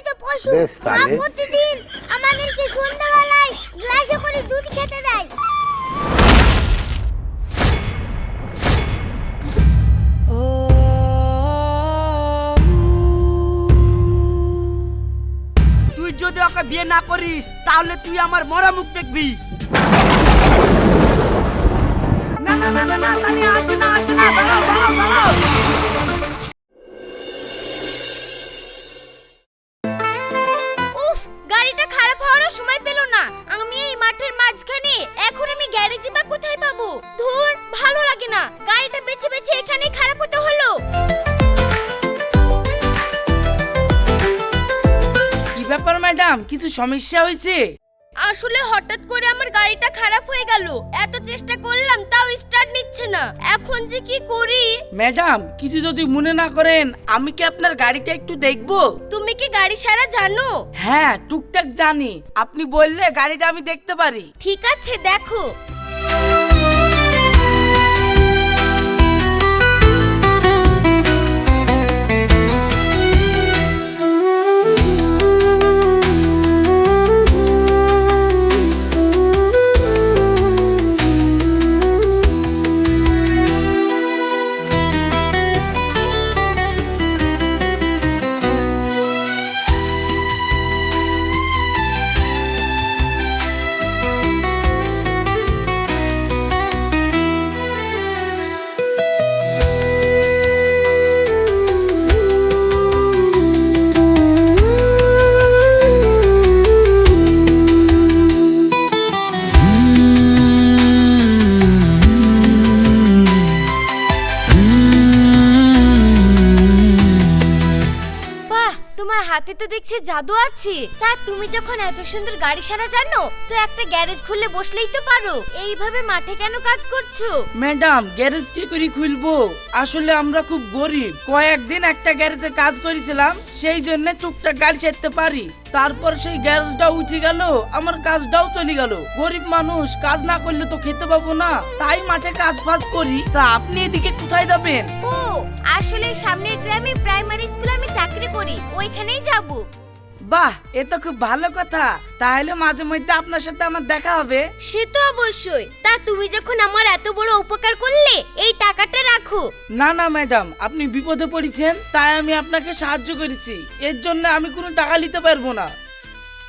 গৃহপালিত পশু মা? প্রতিদিন আমাদেরকে সন্ধ্যাবেলায় গ্লাসে করে দুধ খেতে দেয়। তুই যদি ওকে বিয়ে না করিস তাহলে তুই আমার মরা মুখ দেখবি। না না না না না তানিয়া আসে না আসে না দাঁড়াও দাঁড়াও দাঁড়াও এখন আমি গ্যারেজে বা কোথায় পাবো? ধুর, ভালো লাগে না। গাড়িটা বেছে বেছে এখানে খারাপ হতে হলো। কি ব্যাপার, ম্যাডাম? কিছু সমস্যা হয়েছে? আসলে হঠাৎ করে আমার গাড়িটা খারাপ হয়ে গেল। এত চেষ্টা করলাম তাও স্টার্ট নিচ্ছে না। এখন যে কি করি? ম্যাডাম কিছু যদি মনে না করেন আমি কি আপনার গাড়িটা একটু দেখব? তুমি কি গাড়ি সারা জানো? হ্যাঁ টুকটাক জানি। আপনি বললে গাড়িটা আমি দেখতে পারি। ঠিক আছে দেখো। আছে তা তুমি যখন এত সুন্দর গাড়ি সারা জানো তো একটা গ্যারেজ খুলে বসলেই তো পারো। এইভাবে মাঠে কেন কাজ করছ? ম্যাডাম গ্যারেজ কি করে খুলবো? আসলে আমরা খুব গরিব। কয়েকদিন একটা গ্যারেজে কাজ করেছিলাম সেই জন্য টুকটাক গাড়ি চাইতে পারি। তারপর সেই গ্যারেজটা উঠে গেল আমার কাজটাও চলে গেল। গরিব মানুষ কাজ না করলে তো খেতে পাবো না। তাই মাঠে কাজ ফাজ করি। তা আপনি এদিকে কোথায় যাবেন? ও আসলে সামনের গ্রামে প্রাইমারি স্কুলে আমি চাকরি করি। ওইখানেই যাব। বাহ এ তো খুব ভালো কথা। তাহলে মাঝে মধ্যে আপনার সাথে আমার দেখা হবে। সে তো অবশ্যই। তা তুমি যখন আমার এত বড় উপকার করলে এই টাকাটা রাখো। না না ম্যাডাম আপনি বিপদে পড়েছেন তাই আমি আপনাকে সাহায্য করেছি। এর জন্য আমি কোনো টাকা নিতে পারব না।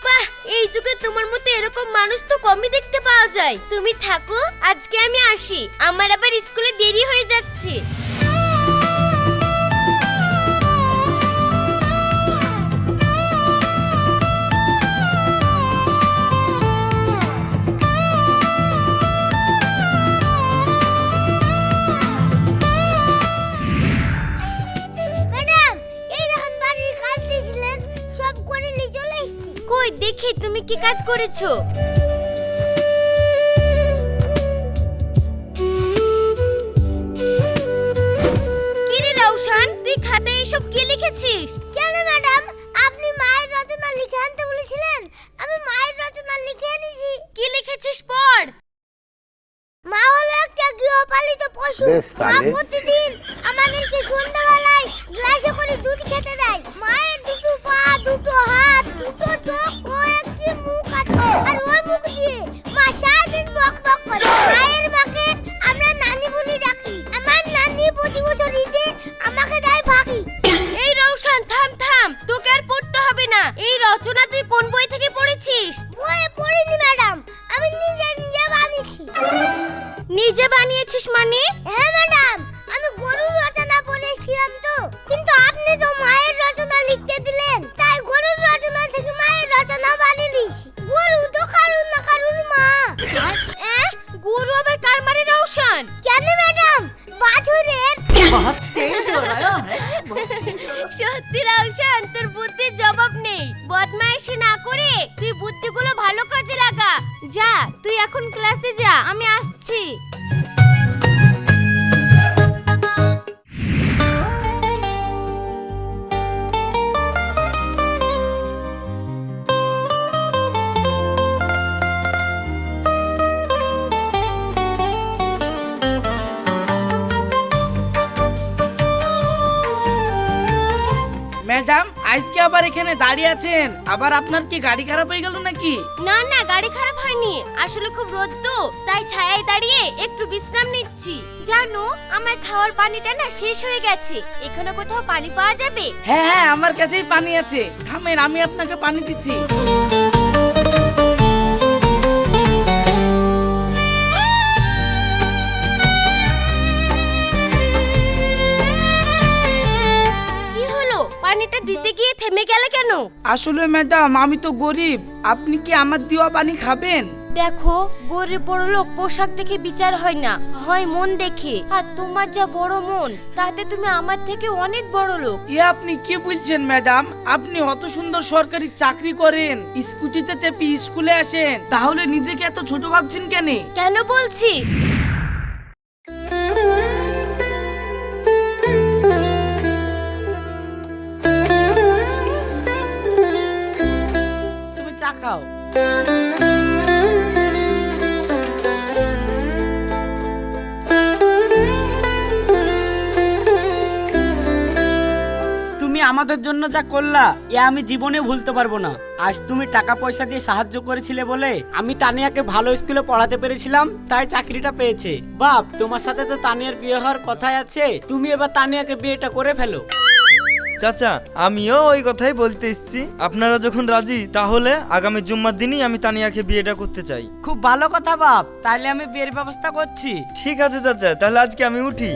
বাহ এই যুগে তোমার মতো এরকম মানুষ তো কমই দেখতে পাওয়া যায়। তুমি থাকো আজকে আমি আসি। আমার আবার স্কুলে দেরি হয়ে যাচ্ছে। তুমি কি কাজ করেছ? কিরে রৌশন তুই খাতায় এসব কি লিখেছিস? কেন ম্যাডাম? আপনি মায়ের রচনা লিখে আনতে বলেছিলেন। আমি মায়ের রচনা লিখে এনেছি। কি লিখেছিস পড়? মা হলো একটা গৃহপালিত পশু। মা প্রতিদিন আবার এখানে দাঁড়িয়ে আছেন? আবার আপনার কি গাড়ি খারাপ হয়ে গেল নাকি? না না গাড়ি খারাপ হয়নি। আসলে খুব রোদ তো তাই ছায়ায় দাঁড়িয়ে একটু বিশ্রাম নিচ্ছি। জানো আমার খাওয়ার পানিটা না শেষ হয়ে গেছে। এখানে কোথাও পানি পাওয়া যাবে? হ্যাঁ হ্যাঁ আমার কাছেই পানি আছে। থামেন আমি আপনাকে পানি দিচ্ছি। থেমে গেলে কেন? আসলে ম্যাডাম আমি তো গরিব। আপনি কি আমার দেওয়া পানি খাবেন? দেখো গরিব বড় লোক পোশাক দেখে বিচার হয় না। হয় মন দেখে। আর তোমার যা বড় মন তাতে তুমি আমার থেকে অনেক বড় লোক। এ আপনি কি বলছেন ম্যাডাম? আপনি অত সুন্দর সরকারি চাকরি করেন স্কুটিতে চেপে স্কুলে আসেন তাহলে নিজেকে এত ছোট ভাবছেন কেন? কেন বলছি? আমাদের জন্য যা করলা, এ আমি জীবনে ভুলতে পারব না। আজ তুমি টাকা পয়সা দিয়ে সাহায্য করেছিলে বলে আমি তানিয়াকে ভালো স্কুলে পড়াতে পেরেছিলাম, তাই চাকরিটা পেয়েছে। বাপ, তোমার সাথে তো তানিয়ার বিয়ে হওয়ার কথাই আছে। তুমি এবার তানিয়াকে বিয়েটা করে ফেলো। চাচা আমিও ওই কথাই বলতে এসছি। আপনারা যখন রাজি তাহলে আগামী জুম্মার দিনই আমি তানিয়াকে বিয়েটা করতে চাই। খুব ভালো কথা বাপ তাহলে আমি বিয়ের ব্যবস্থা করছি। ঠিক আছে চাচা তাহলে আজকে আমি উঠি।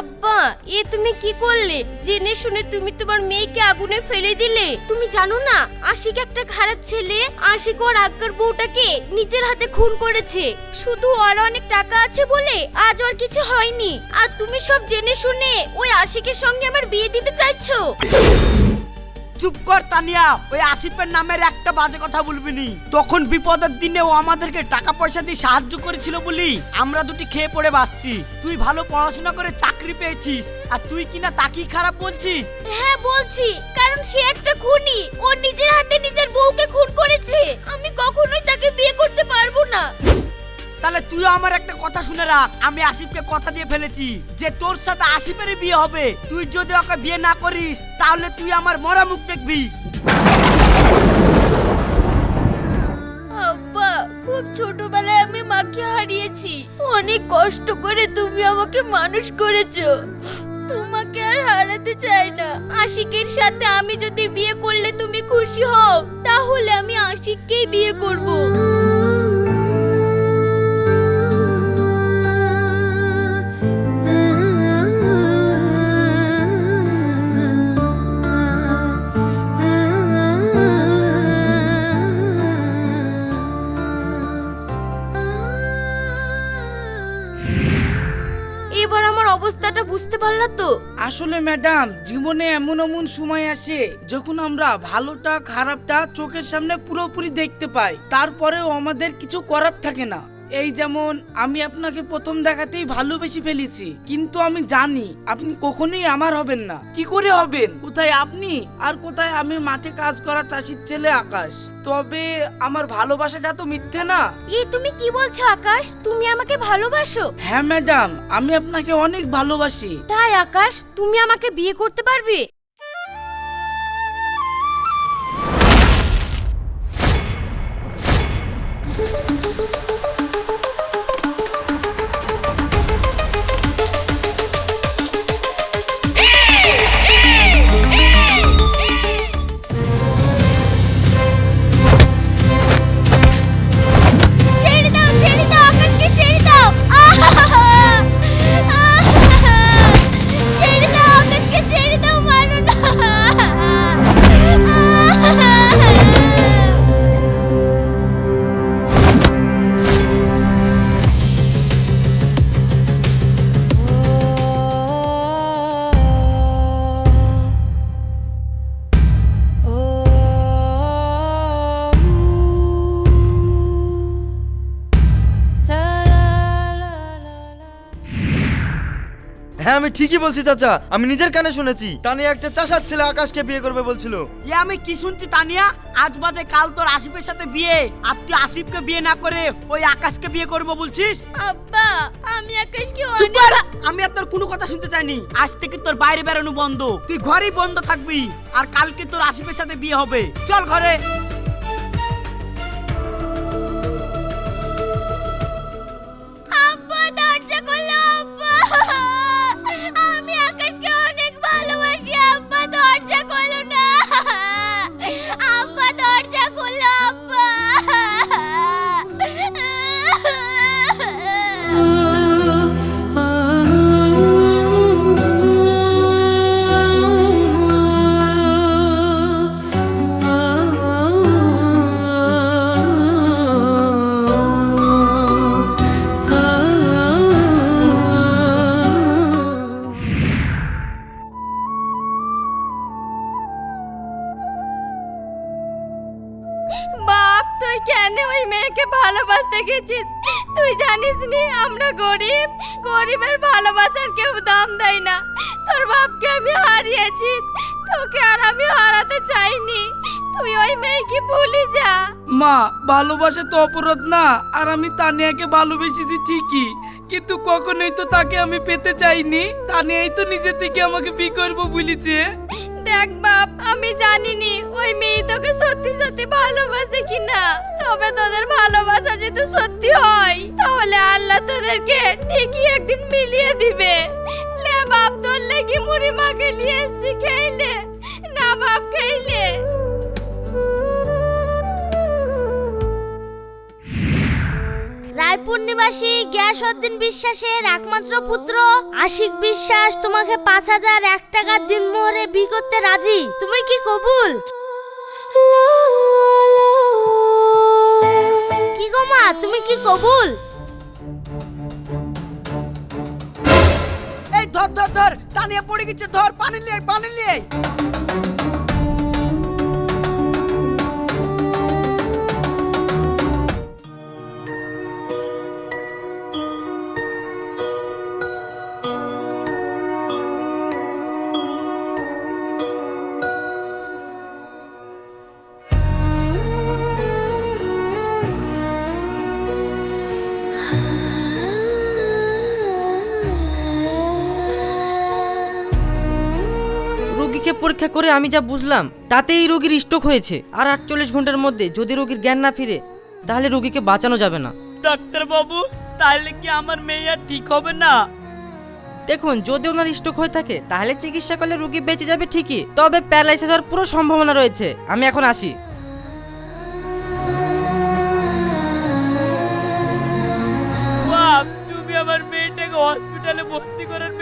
আব্বা, এ তুমি কি করলে? জেনে শুনে তুমি তোমার মেয়েকে আগুনে ফেলে দিলে। তুমি জানো না, আশিক একটা খারাপ ছেলে। আশিক ওর আগ্গার বউটাকে নিজের হাতে খুন করেছে। শুধু ওর অনেক টাকা আছে বলে আজ ওর কিছু হয়নি। আর তুমি সব জেনে শুনে ওই আশিকের সঙ্গে আমার বিয়ে দিতে চাইছো? চুপ কর, তানিয়া। ওই আসিফের নামের একটা বাজে কথা বলবি নি। তখন বিপদের দিনে ও আমাদেরকে টাকা পয়সা দিয়ে সাহায্য করেছিল বলি। আমরা দুটি খেয়ে পড়ে বাঁচছি। তুই ভালো পড়াশোনা করে চাকরি পেয়েছিস। আর তুই কিনা তাকেই খারাপ বলছিস? হ্যাঁ বলছি। কারণ সে একটা খুনি। তুইও আমার একটা কথা শুনে রাখ। আমি আসিফকে কথা দিয়ে ফেলেছি যে তোর সাথে আসিফেরই বিয়ে হবে। তুই যদি ওকে বিয়ে না করিস, তাহলে তুই আমার মরা মুখ দেখবি। খুব ছোটবেলায় আমি মাকে হারিয়েছি। অনেক কষ্ট করে তুমি আমাকে মানুষ করেছ। তোমাকে আর হারাতে চাই না। আশিকের সাথে আমি যদি বিয়ে করলে তুমি খুশি হও, তাহলে আমি আশিককেই বিয়ে করব। বুঝতে পারলা তো? আসলে ম্যাডাম, জীবনে এমন এমন সময় আসে যখন আমরা ভালোটা, খারাপটা চোখের সামনে পুরোপুরি দেখতে পাই। তারপরেও আমাদের কিছু করার থাকে না। এই যেমন আমি আপনাকে প্রথম দেখাতেই ভালোবেসে ফেলেছি কিন্তু আমি জানি আপনি কখনোই আমার হবেন না। কি করে হবেন? কোথায় আপনি? আর কোথায় আমি মাঠে কাজ করা চাষির ছেলে আকাশ? তবে আমার ভালোবাসাটা তো মিথ্যে না। এই তুমি কি বলছো আকাশ? তুমি আমাকে ভালোবাসো। হ্যাঁ ম্যাডাম আমি আপনাকে অনেক ভালোবাসি। তাই আকাশ তুমি আমাকে বিয়ে করতে পারবে? হ্যাঁ ঠিকই বলছি চাচা। আমি নিজের কানে শুনেছি। তানিয়া একটা চাষার ছেলে আকাশকে বিয়ে করবে বলছিল। এ আমি কি শুনছি তানিয়া? আজ বাদে কাল তোর আসিফের সাথে বিয়ে। আর তুই আসিফকে বিয়ে না করে ওই আকাশকে বিয়ে করব বলছিস? আব্বা আমি আকাশকে চুপ কর! আমি আর তোর কোনো কথা শুনতে চাইনি। আজ থেকে তোর বাইরে বেরোনো বন্ধ। তুই ঘরেই বন্ধ থাকবি। আর কালকে তোর আসিফের সাথে বিয়ে হবে। চল ঘরে। গরিব, গরিবের ভালোবাসার কেউ দাম দেয় না। তোর বাপকে আমি হারিয়েছি, তোকে আর আমি হারাতে চাইনি। তুই ওই মেয়েকে ভুলে যা। মা, ভালোবাসা তো অপরাধ না, আর আমি তানিয়াকে ভালোবেসেছি ঠিকই। কিন্তু কখনোই তো তাকে আমি পেতে চাইনি। তানিয়াই তো নিজে থেকে আমাকে বিয়ে করব বলেছে। দেখ বাপ, আমি জানিনি ওই মেয়ে তোকে সত্যি সত্যি ভালোবাসে কিনা। তবে তোদের ভালোবাসা যদি সত্যি হয়, তাহলে আল্লাহ তোদেরকে ঠিকই একদিন মিলিয়ে দিবে। লে বাপ, তোর লেগে মুড়ি মাকে নিয়ে এসছি খেইলে রায়পুর নিবাসী গ্যাসউদ্দিন বিশ্বাসের একমাত্র পুত্র। আশিক বিশ্বাস তোমাকে পাঁচ হাজার এক টাকার দিন মোহরে বি করতে রাজি। তুমি কি কবুল? কি গো মা, তুমি কি কবুল? এই ধর ধর ধর তানিয়া পড়ে গেছে, ধর, পানি লিয়ে পানি লিয়ে পরীক্ষা করে আমি যা বুঝলাম তাতেই রোগীর স্ট্রোক হয়েছে। আর আটচল্লিশ ঘণ্টার মধ্যে যদি রোগীর জ্ঞান না ফিরে তাহলে রোগীকে বাঁচানো যাবে না। ডাক্তার বাবু তাহলে কি আমার মেয়ে আর ঠিক হবে না? দেখুন যদি ওনার স্ট্রোক হয়ে থাকে তাহলে চিকিৎসা করলে রোগী বেঁচে যাবে ঠিকই তবে প্যারালাইসিস হওয়ার পুরো সম্ভাবনা রয়েছে। আমি এখন আসি। বাপ তুমি আমার মেয়েটাকে হসপিটালে ভর্তি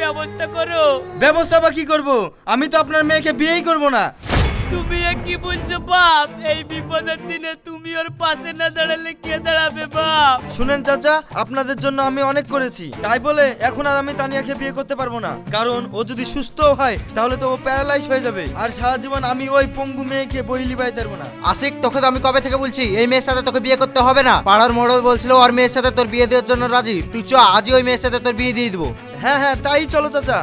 ব্যবস্থা করো। ব্যবস্থা বা কি করব? আমি তো আপনার মেয়েকে বিয়েই করব না। তুমি কি বলছো বাপ? এই বিপদের দিনে তুমি ওর পাশে না দাঁড়ালে কে দাঁড়াবে বাপ? শুনেন চাচা আপনাদের জন্য আমি অনেক করেছি। তাই বলে এখন আর আমি তানিয়াকে বিয়ে করতে পারব না। কারণ ও যদি সুস্থ হয় তাহলে তো ও প্যারালাইজ হয়ে যাবে। আর সারা জীবন আমি ওই পঙ্গু মেয়েকে বইলি বাইতে পারব না। আশিক তোকে তো আমি কবে থেকে বলছি এই মেয়ের সাথে তোকে বিয়ে করতে হবে না? পাড়ার মোড়ল বলছিল ওর মেয়ের সাথে তোর বিয়ে দেওয়ার জন্য রাজি। তুই চ আজই ওই মেয়ের সাথে তোর বিয়ে দিয়ে দিবো। হ্যাঁ হ্যাঁ তাই চলো চাচা।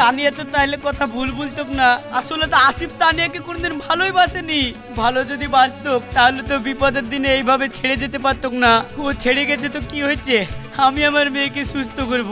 তানিয়া তো তাইলে কথা ভুল বলতো না। আসলে তো আসিফ তানিয়াকে কোনদিন ভালোই বাসেনি। ভালো যদি বাসতো তাহলে তো বিপদের দিনে এইভাবে ছেড়ে যেতে পারতো না। ও ছেড়ে গেছে তো কি হয়েছে? আমি আমার মেয়েকে সুস্থ করব।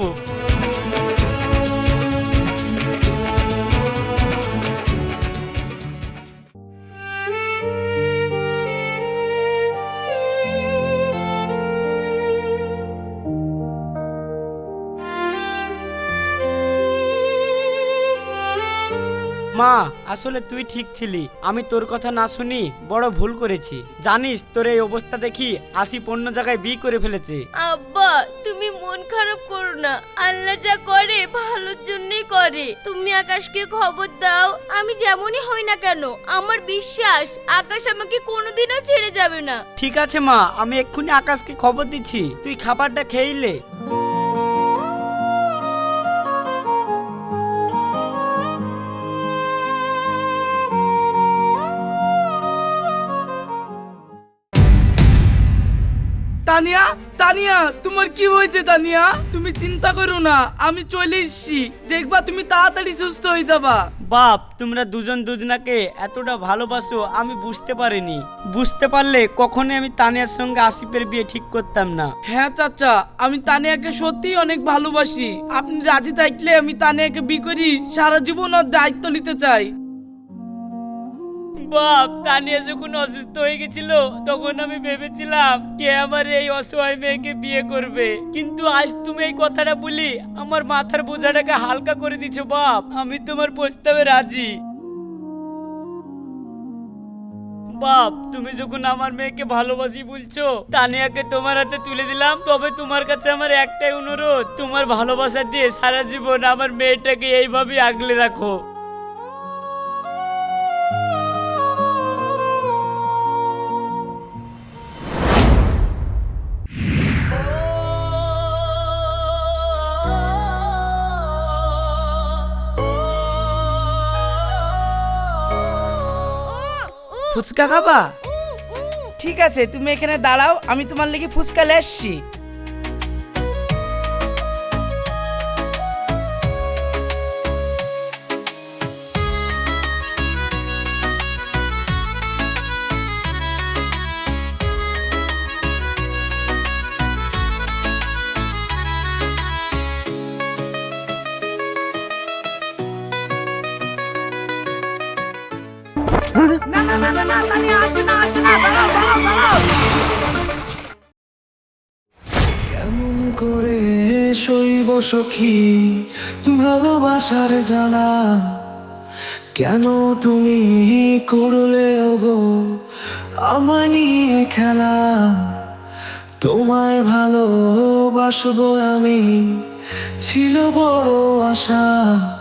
মা আসলে তুই ঠিক ছিলি। আমি তোর কথা না শুনি বড় ভুল করেছি। জানিস তোর এই অবস্থা দেখি আসি অন্য জায়গায় বি করে ফেলেছে। আব্বা তুমি মন খারাপ করো না। আল্লাহ যা করে ভালোর জন্যই করে। তুমি আকাশকে খবর দাও আমি যেমনই হই না কেন আমার বিশ্বাস আকাশ আমাকে কোনোদিনও ছেড়ে যাবে না। ঠিক আছে মা আমি এক্ষুনি আকাশকে খবর দিচ্ছি। তুই খাবারটা খেইলে তানিয়া তানিয়া তোমার কি হয়েছে তানিয়া? তুমি চিন্তা করো না আমি চলে এসছি। দেখবা তুমি তাড়াতাড়ি সুস্থ হয়ে যাবা। বাপ তোমরা দুজন দুজনাকে এতটা ভালোবাসো আমি বুঝতে পারিনি। বুঝতে পারলে কখনোই আমি তানিয়ার সঙ্গে আসিফের বিয়ে ঠিক করতাম না। হ্যাঁ চাচা আমি তানিয়াকে সত্যিই অনেক ভালোবাসি। আপনি রাজি থাকলে আমি তানিয়াকে বি করি সারা জীবন ওর দায়িত্ব নিতে চাই। বাপ তানিয়া যখন অসুস্থ হয়ে গেছিল, তখন আমি ভেবেছিলাম কে আমার এই অসহায় মেয়েকে বিয়ে করবে। কিন্তু আজ তুমি এই কথাটা বলি, আমার মাথার বোঝাটাকে হালকা করে দিছো বাপ, আমি তোমার প্রস্তাবে রাজি। বাপ, তুমি যখন আমার মেয়েকে ভালোবাসি বলছো, তানিয়াকে তোমার হাতে তুলে দিলাম, তবে তোমার কাছে আমার একটাই অনুরোধ, তোমার ভালোবাসা দিয়ে সারা জীবন আমার মেয়েটাকে এইভাবেই আগলে রাখো। ফুচকা খাবা? ঠিক আছে তুমি এখানে দাঁড়াও আমি তোমার লেগে ফুচকা লে আসছি। কেমন করে শৈব সখী, ভালোবাসার জানা। কেন তুমি করলে, ওগো, আমায় নিয়ে খেলা? তোমায় ভালোবাসবো আমি, ছিল বড় আশা।